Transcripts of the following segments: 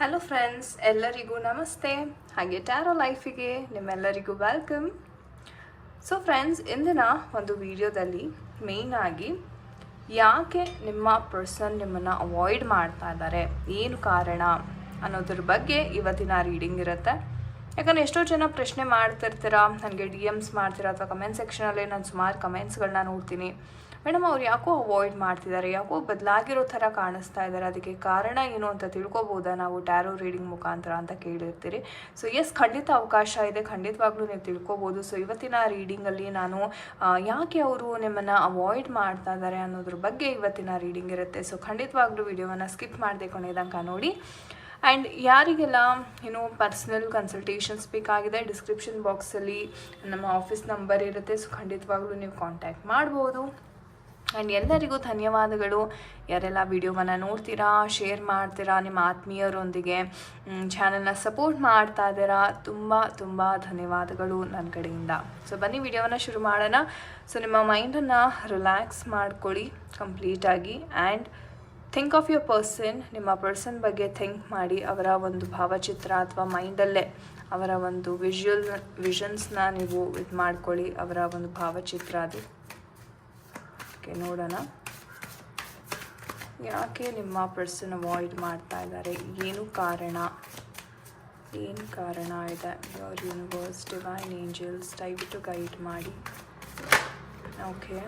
Hello friends ಎಲ್ಲರಿಗೂ ನಮಸ್ತೆ. ಹಾಗೆ ಟ್ಯಾರೋ ಲೈಫಿಗೆ ನಿಮ್ಮೆಲ್ಲರಿಗೂ ವೆಲ್ಕಮ್ ಸೊ ಫ್ರೆಂಡ್ಸ್ ಇಂದಿನ ಒಂದು ವಿಡಿಯೋದಲ್ಲಿ ಮೇಯ್ನಾಗಿ ಯಾಕೆ ನಿಮ್ಮ ಪರ್ಸನ್ ನಿಮ್ಮನ್ನು ಅವಾಯ್ಡ್ ಮಾಡ್ತಾ ಇದ್ದಾರೆ? ಏನು ಕಾರಣ ಅನ್ನೋದ್ರ ಬಗ್ಗೆ ಇವತ್ತಿನ ರೀಡಿಂಗ್ ಇರುತ್ತೆ. ಯಾಕಂದರೆ ಎಷ್ಟೋ ಜನ ಪ್ರಶ್ನೆ ಮಾಡ್ತಿರ್ತೀರಾ, ನನಗೆ ಡಿ ಎಮ್ಸ್ ಮಾಡ್ತೀರಾ ಅಥವಾ ಕಮೆಂಟ್ ಸೆಕ್ಷನಲ್ಲಿ ನಾನು ಸುಮಾರು ಕಮೆಂಟ್ಸ್ಗಳನ್ನ ನೋಡ್ತೀನಿ. ಮೇಡಮ್ ಅವ್ರು ಯಾಕೋ ಅವಾಯ್ಡ್ ಮಾಡ್ತಿದ್ದಾರೆ, ಯಾಕೋ ಬದಲಾಗಿರೋ ಥರ ಕಾಣಿಸ್ತಾ ಇದ್ದಾರೆ. ಅದಕ್ಕೆ ಕಾರಣ ಏನು ಅಂತ ತಿಳ್ಕೊಬೋದಾ ನಾವು ಟ್ಯಾರೋ ರೀಡಿಂಗ್ ಮುಖಾಂತರ ಅಂತ ಕೇಳಿರ್ತೀರಿ. ಸೊ ಎಸ್ ಖಂಡಿತ ಅವಕಾಶ ಇದೆ. ಖಂಡಿತವಾಗ್ಲೂ ನೀವು ತಿಳ್ಕೊಬೋದು. ಸೊ ಇವತ್ತಿನ ರೀಡಿಂಗಲ್ಲಿ ನಾನು ಯಾಕೆ ಅವರು ನಿಮ್ಮನ್ನು ಅವಾಯ್ಡ್ ಮಾಡ್ತಾ ಇದ್ದಾರೆ ಅನ್ನೋದ್ರ ಬಗ್ಗೆ ಇವತ್ತಿನ ರೀಡಿಂಗ್ ಇರುತ್ತೆ. ಸೊ ಖಂಡಿತವಾಗ್ಲೂ ವಿಡಿಯೋವನ್ನು ಸ್ಕಿಪ್ ಮಾಡದೆ ಕೊನೆಯದಂಕ ನೋಡಿ. ಆ್ಯಂಡ್ ಯಾರಿಗೆಲ್ಲ ಏನು ಪರ್ಸ್ನಲ್ ಕನ್ಸಲ್ಟೇಷನ್ಸ್ ಬೇಕಾಗಿದೆ ಡಿಸ್ಕ್ರಿಪ್ಷನ್ ಬಾಕ್ಸಲ್ಲಿ ನಮ್ಮ ಆಫೀಸ್ ನಂಬರ್ ಇರುತ್ತೆ ಸೊ ಖಂಡಿತವಾಗ್ಲೂ ನೀವು ಕಾಂಟ್ಯಾಕ್ಟ್ ಮಾಡ್ಬೋದು. ಆ್ಯಂಡ್ ಎಲ್ಲರಿಗೂ ಧನ್ಯವಾದಗಳು. ಯಾರೆಲ್ಲ ವಿಡಿಯೋವನ್ನು ನೋಡ್ತೀರಾ ಶೇರ್ ಮಾಡ್ತೀರಾ, ನಿಮ್ಮ ಆತ್ಮೀಯರೊಂದಿಗೆ ಚಾನಲ್ನ ಸಪೋರ್ಟ್ ಮಾಡ್ತಾ ಇದ್ದೀರಾ, ತುಂಬ ತುಂಬ ಧನ್ಯವಾದಗಳು ನನ್ನ ಕಡೆಯಿಂದ. ಸೊ ಬನ್ನಿ, ವಿಡಿಯೋವನ್ನು ಶುರು ಮಾಡೋಣ. ಸೊ ನಿಮ್ಮ ಮೈಂಡನ್ನು ರಿಲ್ಯಾಕ್ಸ್ ಮಾಡ್ಕೊಳ್ಳಿ ಕಂಪ್ಲೀಟಾಗಿ and think of your person ನಿಮ್ಮ ಪರ್ಸನ್ ಬಗ್ಗೆ ಥಿಂಕ್ ಮಾಡಿ ಅವರ ಒಂದು ಭಾವಚಿತ್ರ ಅಥವಾ ಮೈಂಡಲ್ಲೇ ಅವರ ಒಂದು ವಿಜುವಲ್ ವಿಷನ್ಸ್ನ ನೀವು ಇದು ಮಾಡ್ಕೊಳ್ಳಿ, ಅವರ ಒಂದು ಭಾವಚಿತ್ರ ಅದು. ಓಕೆ ನೋಡೋಣ. ಯಾಕೆ ನಿಮ್ಮ ಪರ್ಸನ್ ಅವಾಯ್ಡ್ ಮಾಡ್ತಾ ಇದ್ದಾರೆ? ಏನು ಕಾರಣ? ಏನು ಕಾರಣ ಇದೆ? ಯುವರ್ ಯೂನಿವರ್ಸ್ ಡಿವೈನ್ ಏಂಜಲ್ಸ್ ದಯವಿಟ್ಟು ಗೈಡ್ ಮಾಡಿ. Okay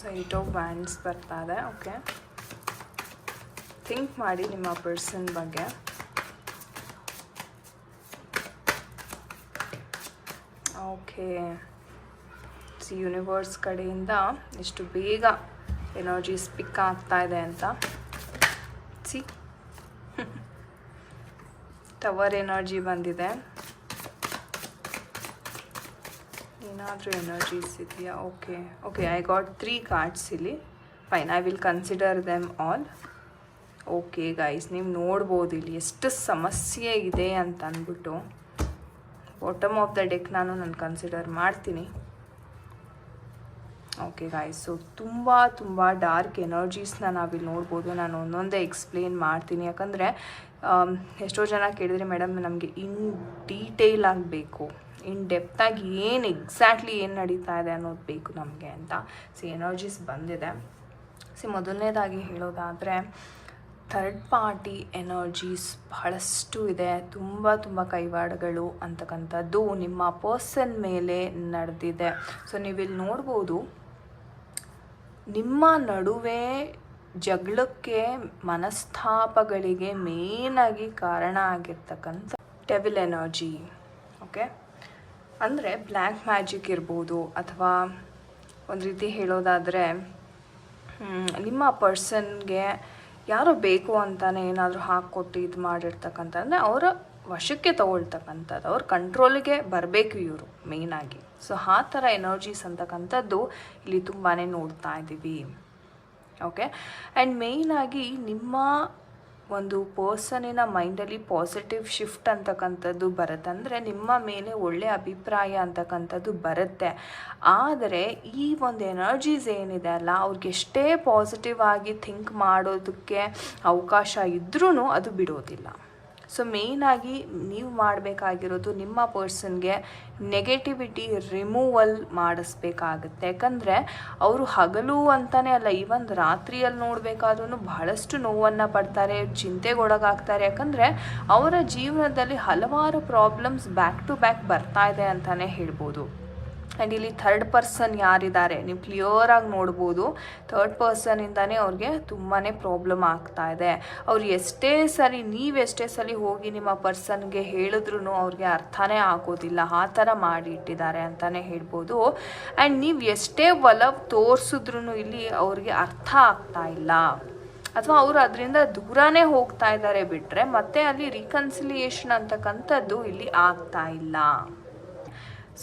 so eight of wands ಬರ್ತಾ ಇದೆ ಓಕೆ ಥಿಂಕ್ ಮಾಡಿ ನಿಮ್ಮ ಪರ್ಸನ್ ಬಗ್ಗೆ. ಓಕೆ ಯೂನಿವರ್ಸ್ ಕಡೆಯಿಂದ ಎಷ್ಟು ಬೇಗ ಎನರ್ಜೀಸ್ ಪಿಕ್ ಆಗ್ತಾ ಇದೆ ಅಂತ. ಸಿ ಟವರ್ ಎನರ್ಜಿ ಬಂದಿದೆ. ಏನಾದರೂ ಎನರ್ಜೀಸ್ ಇದೆಯಾ okay okay I got three cards ಇಲ್ಲಿ. Fine I will consider them all okay guys ನೀವು ನೋಡ್ಬೋದು ಇಲ್ಲಿ ಎಷ್ಟು ಸಮಸ್ಯೆ ಇದೆ ಅಂತ ಅಂದ್ಬಿಟ್ಟು. ಬಾಟಮ್ ಆಫ್ ದ ಡೆಕ್ ನಾನು ನಾನು ಕನ್ಸಿಡರ್ ಮಾಡ್ತೀನಿ. ಓಕೆ ಗಾಯ್ಸ್ ಸೊ ತುಂಬ ತುಂಬ ಡಾರ್ಕ್ ಎನರ್ಜೀಸ್ನ ನಾವಿಲ್ಲಿ ನೋಡ್ಬೋದು. ನಾನು ಒಂದೊಂದೇ ಎಕ್ಸ್ಪ್ಲೇನ್ ಮಾಡ್ತೀನಿ. ಯಾಕಂದರೆ ಎಷ್ಟೋ ಜನ ಕೇಳಿದ್ರೆ ಮೇಡಮ್ ನಮಗೆ ಇನ್ ಡೀಟೇಲ್ ಆಗಬೇಕು. ಇನ್ ಡೆಪ್ತಾಗಿ ಏನು ಎಕ್ಸಾಕ್ಟ್ಲಿ ಏನು ನಡೀತಾ ಇದೆ ಅನ್ನೋದು ಬೇಕು ನಮಗೆ ಅಂತ ಸಿ ಎನರ್ಜೀಸ್ ಬಂದಿದೆ. ಸಿ ಮೊದಲನೇದಾಗಿ ಹೇಳೋದಾದರೆ ಥರ್ಡ್ ಪಾರ್ಟಿ ಎನರ್ಜೀಸ್ ಬಹಳಷ್ಟು ಇದೆ. ತುಂಬ ತುಂಬ ಕೈವಾಡಗಳು ಅಂತಕ್ಕಂಥದ್ದು ನಿಮ್ಮ ಪರ್ಸನ್ ಮೇಲೆ ನಡೆದಿದೆ. ಸೊ ನೀವಿಲ್ಲಿ ನೋಡ್ಬೋದು, ನಿಮ್ಮ ನಡುವೆ ಜಗಳಕ್ಕೆ ಮನಸ್ತಾಪಗಳಿಗೆ ಮೇನಾಗಿ ಕಾರಣ ಆಗಿರ್ತಕ್ಕಂಥ ಟೆವಿಲ್ ಎನರ್ಜಿ ಓಕೆ ಅಂದರೆ ಬ್ಲ್ಯಾಕ್ ಮ್ಯಾಜಿಕ್ ಇರ್ಬೋದು ಅಥವಾ ಒಂದು ರೀತಿ ಹೇಳೋದಾದರೆ ನಿಮ್ಮ ಪರ್ಸನ್ಗೆ ಯಾರು ಬೇಕು ಅಂತಲೇ ಏನಾದರೂ ಹಾಕ್ಕೊಟ್ಟು ಇದು ಮಾಡಿರ್ತಕ್ಕಂಥ, ಅಂದರೆ ಅವರ ವಶಕ್ಕೆ ತಗೊಳ್ತಕ್ಕಂಥದ್ದು, ಅವ್ರ ಕಂಟ್ರೋಲಿಗೆ ಬರಬೇಕು ಇವರು ಮೇಯ್ನಾಗಿ ಸೊ ಆ ಥರ ಎನರ್ಜೀಸ್ ಅಂತಕ್ಕಂಥದ್ದು ಇಲ್ಲಿ ತುಂಬಾ ನೋಡ್ತಾ ಇದ್ದೀವಿ ಓಕೆ ಆ್ಯಂಡ್ ಮೇಯ್ನಾಗಿ ನಿಮ್ಮ ಒಂದು ಪರ್ಸನಿನ ಮೈಂಡಲ್ಲಿ ಪಾಸಿಟಿವ್ ಶಿಫ್ಟ್ ಅಂತಕ್ಕಂಥದ್ದು ಬರುತ್ತೆ ಅಂದರೆ ನಿಮ್ಮ ಮೇಲೆ ಒಳ್ಳೆ ಅಭಿಪ್ರಾಯ ಅಂತಕ್ಕಂಥದ್ದು ಬರುತ್ತೆ. ಆದರೆ ಈ ಒಂದು ಎನರ್ಜೀಸ್ ಏನಿದೆ ಅಲ್ಲ, ಅವ್ರಿಗೆ ಎಷ್ಟೇ ಪಾಸಿಟಿವ್ ಆಗಿ ಥಿಂಕ್ ಮಾಡೋದಕ್ಕೆ ಅವಕಾಶ ಇದ್ರೂ ಅದು ಬಿಡೋದಿಲ್ಲ. ಸೊ ಮೇಯ್ನಾಗಿ ನೀವು ಮಾಡಬೇಕಾಗಿರೋದು ನಿಮ್ಮ ಪರ್ಸನ್ಗೆ ನೆಗೆಟಿವಿಟಿ ರಿಮೂವಲ್ ಮಾಡಿಸ್ಬೇಕಾಗುತ್ತೆ. ಯಾಕಂದರೆ ಅವರು ಹಗಲು ಅಂತಲೇ ಅಲ್ಲ ಈವನ್ ರಾತ್ರಿಯಲ್ಲಿ ನೋಡಬೇಕಾದ್ರೂ ಬಹಳಷ್ಟು ನೋವನ್ನು ಪಡ್ತಾರೆ, ಚಿಂತೆಗೊಳಗಾಗ್ತಾರೆ. ಯಾಕಂದರೆ ಅವರ ಜೀವನದಲ್ಲಿ ಹಲವಾರು ಪ್ರಾಬ್ಲಮ್ಸ್ ಬ್ಯಾಕ್ ಟು ಬ್ಯಾಕ್ ಬರ್ತಾ ಇದೆ ಅಂತಲೇ ಹೇಳ್ಬೋದು. ಆ್ಯಂಡ್ ಇಲ್ಲಿ ಥರ್ಡ್ ಪರ್ಸನ್ ಯಾರಿದ್ದಾರೆ ನೀವು ಕ್ಲಿಯರಾಗಿ ನೋಡ್ಬೋದು. ಥರ್ಡ್ ಪರ್ಸನಿಂದನೇ ಅವ್ರಿಗೆ ತುಂಬಾ ಪ್ರಾಬ್ಲಮ್ ಆಗ್ತಾ ಇದೆ. ಅವ್ರು ಎಷ್ಟೇ ಸರಿ ನೀವೆಷ್ಟೇ ಸರಿ ಹೋಗಿ ನಿಮ್ಮ ಪರ್ಸನ್ಗೆ ಹೇಳಿದ್ರು ಅವ್ರಿಗೆ ಅರ್ಥನೇ ಆಗೋದಿಲ್ಲ. ಆ ಥರ ಮಾಡಿ ಇಟ್ಟಿದ್ದಾರೆ ಅಂತಲೇ ಹೇಳ್ಬೋದು. ಆ್ಯಂಡ್ ನೀವು ಎಷ್ಟೇ ಒಲವು ತೋರಿಸಿದ್ರು ಇಲ್ಲಿ ಅವ್ರಿಗೆ ಅರ್ಥ ಆಗ್ತಾ ಇಲ್ಲ. ಅಥವಾ ಅವರು ಅದರಿಂದ ದೂರನೇ ಹೋಗ್ತಾ ಇದ್ದಾರೆ ಬಿಟ್ಟರೆ ಮತ್ತೆ ಅಲ್ಲಿ ರೀಕನ್ಸಿಲಿಯೇಷನ್ ಅಂತಕ್ಕಂಥದ್ದು ಇಲ್ಲಿ ಆಗ್ತಾ ಇಲ್ಲ.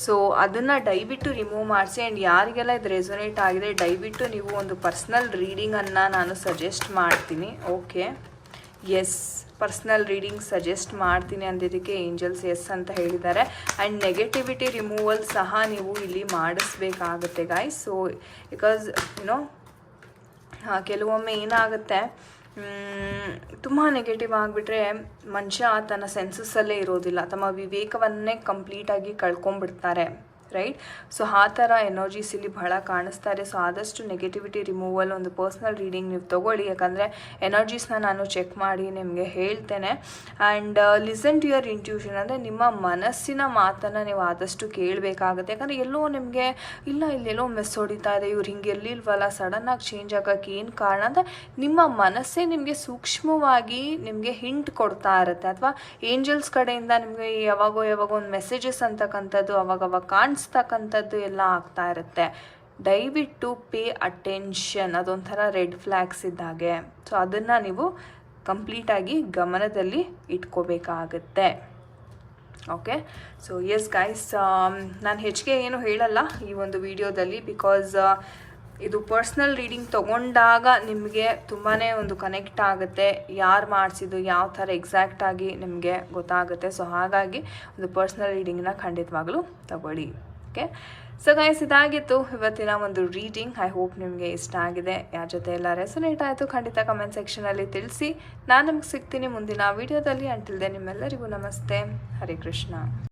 ಸೊ ಅದನ್ನು ದಯವಿಟ್ಟು ರಿಮೂವ್ ಮಾಡಿಸಿ ಆ್ಯಂಡ್ ಯಾರಿಗೆಲ್ಲ ಇದು ರೆಸೊನೇಟ್ ಆಗಿದೆ, ದಯವಿಟ್ಟು ನೀವು ಒಂದು ಪರ್ಸ್ನಲ್ ರೀಡಿಂಗನ್ನು ನಾನು ಸಜೆಸ್ಟ್ ಮಾಡ್ತೀನಿ okay yes personal reading suggest ಮಾಡ್ತೀನಿ ಅಂದಿದ್ದಕ್ಕೆ ಏಂಜಲ್ಸ್ ಎಸ್ ಅಂತ ಹೇಳಿದ್ದಾರೆ. ಆ್ಯಂಡ್ ನೆಗೆಟಿವಿಟಿ ರಿಮೂವಲ್ ಸಹ ನೀವು ಇಲ್ಲಿ ಮಾಡಿಸ್ಬೇಕಾಗುತ್ತೆ guys so because you know ಕೆಲವೊಮ್ಮೆ ಏನಾಗುತ್ತೆ ತುಂಬ ನೆಗೆಟಿವ್ ಆಗಿಬಿಟ್ರೆ ಮನುಷ್ಯ ತನ್ನ ಸೆನ್ಸಸ್ಸಲ್ಲೇ ಇರೋದಿಲ್ಲ. ತಮ್ಮ ವಿವೇಕವನ್ನೇ ಕಂಪ್ಲೀಟಾಗಿ ಕಳ್ಕೊಂಡ್ಬಿಡ್ತಾರೆ. ರೈಟ್ ಸೊ ಆ ಥರ ಎನರ್ಜೀಸ್ ಇಲ್ಲಿ ಬಹಳ ಕಾಣಿಸ್ತಾ ಇದೆ ಸೊ ಆದಷ್ಟು ನೆಗೆಟಿವಿಟಿ ರಿಮೂವಲ್ ಒಂದು ಪರ್ಸ್ನಲ್ ರೀಡಿಂಗ್ ನೀವು ತೊಗೊಳ್ಳಿ. ಯಾಕಂದರೆ ಎನರ್ಜೀಸ್ನ ನಾನು ಚೆಕ್ ಮಾಡಿ ನಿಮಗೆ ಹೇಳ್ತೇನೆ. And listen to your intuition ಅಂದರೆ ನಿಮ್ಮ ಮನಸ್ಸಿನ ಮಾತನ್ನು ನೀವು ಆದಷ್ಟು ಕೇಳಬೇಕಾಗುತ್ತೆ. ಯಾಕಂದರೆ ಎಲ್ಲೋ ನಿಮಗೆ, ಇಲ್ಲ ಇಲ್ಲೆಲ್ಲೋ ಮೆಸ್ ಹೊಡಿತಾ ಇದೆ. ಇವ್ರು ಹಿಂಗೆ ಎಲ್ಲಿಲ್ವಲ್ಲ ಸಡನ್ನಾಗಿ ಚೇಂಜ್ ಆಗೋಕ್ಕೆ ಏನು ಕಾರಣ? ಅಂತ ನಿಮ್ಮ ಮನಸ್ಸೇ ನಿಮಗೆ ಸೂಕ್ಷ್ಮವಾಗಿ ನಿಮಗೆ ಹಿಂಟ್ ಕೊಡ್ತಾ ಇರುತ್ತೆ. ಅಥವಾ ಏಂಜಲ್ಸ್ ಕಡೆಯಿಂದ ನಿಮಗೆ ಯಾವಾಗೋ ಯಾವಾಗೋ ಒಂದು ಮೆಸೇಜಸ್ ಅಂತಕ್ಕಂಥದ್ದು ಅವಾಗವಾಗ ಕಾಣಿಸ್ತಕ್ಕಂಥದ್ದು ಎಲ್ಲ ಆಗ್ತಾ ಇರುತ್ತೆ. ದಯವಿಟ್ಟು ಪೇ ಅಟೆನ್ಷನ್ ಅದೊಂಥರ ರೆಡ್ ಫ್ಲ್ಯಾಗ್ಸ್ ಇದ್ದಾಗೆ. ಸೊ, ಅದನ್ನು ನೀವು ಕಂಪ್ಲೀಟಾಗಿ ಗಮನದಲ್ಲಿ ಇಟ್ಕೋಬೇಕಾಗತ್ತೆ. ಓಕೆ? ಸೊ ಎಸ್ ಗೈಸ್ ನಾನು ಹೆಚ್ಚಿಗೆ ಏನು ಹೇಳಲ್ಲ ಈ ಒಂದು ವಿಡಿಯೋದಲ್ಲಿ ಬಿಕಾಸ್ ಇದು ಪರ್ಸ್ನಲ್ ರೀಡಿಂಗ್ ತೊಗೊಂಡಾಗ ನಿಮಗೆ ತುಂಬಾ ಒಂದು ಕನೆಕ್ಟ್ ಆಗುತ್ತೆ. ಯಾರು ಮಾಡಿಸಿದ್ದು, ಯಾವ ಥರ ಎಕ್ಸಾಕ್ಟಾಗಿ ನಿಮಗೆ ಗೊತ್ತಾಗುತ್ತೆ. ಸೊ ಹಾಗಾಗಿ ಒಂದು ಪರ್ಸ್ನಲ್ ರೀಡಿಂಗ್ನ ಖಂಡಿತವಾಗಲೂ ತಗೊಳ್ಳಿ. ಓಕೆ? ಸೊ ಗೈಸ್ ಇದಾಗಿತ್ತು. ಇವತ್ತಿನ ಒಂದು ರೀಡಿಂಗ್ ಐ ಹೋಪ್ ನಿಮಗೆ ಇಷ್ಟ ಆಗಿದೆ. ಯಾರ ಜೊತೆ ಎಲ್ಲ ರೆಸೊನೇಟ್ ಆಯಿತು, ಖಂಡಿತ ಕಮೆಂಟ್ ಸೆಕ್ಷನಲ್ಲಿ ತಿಳಿಸಿ. ನಾನು ನಿಮ್ಗೆ ಸಿಗ್ತೀನಿ ಮುಂದಿನ ವೀಡಿಯೋದಲ್ಲಿ ಅಂಟಿಲ್ದೆ ನಿಮ್ಮೆಲ್ಲರಿಗೂ ನಮಸ್ತೆ. ಹರೇ ಕೃಷ್ಣ.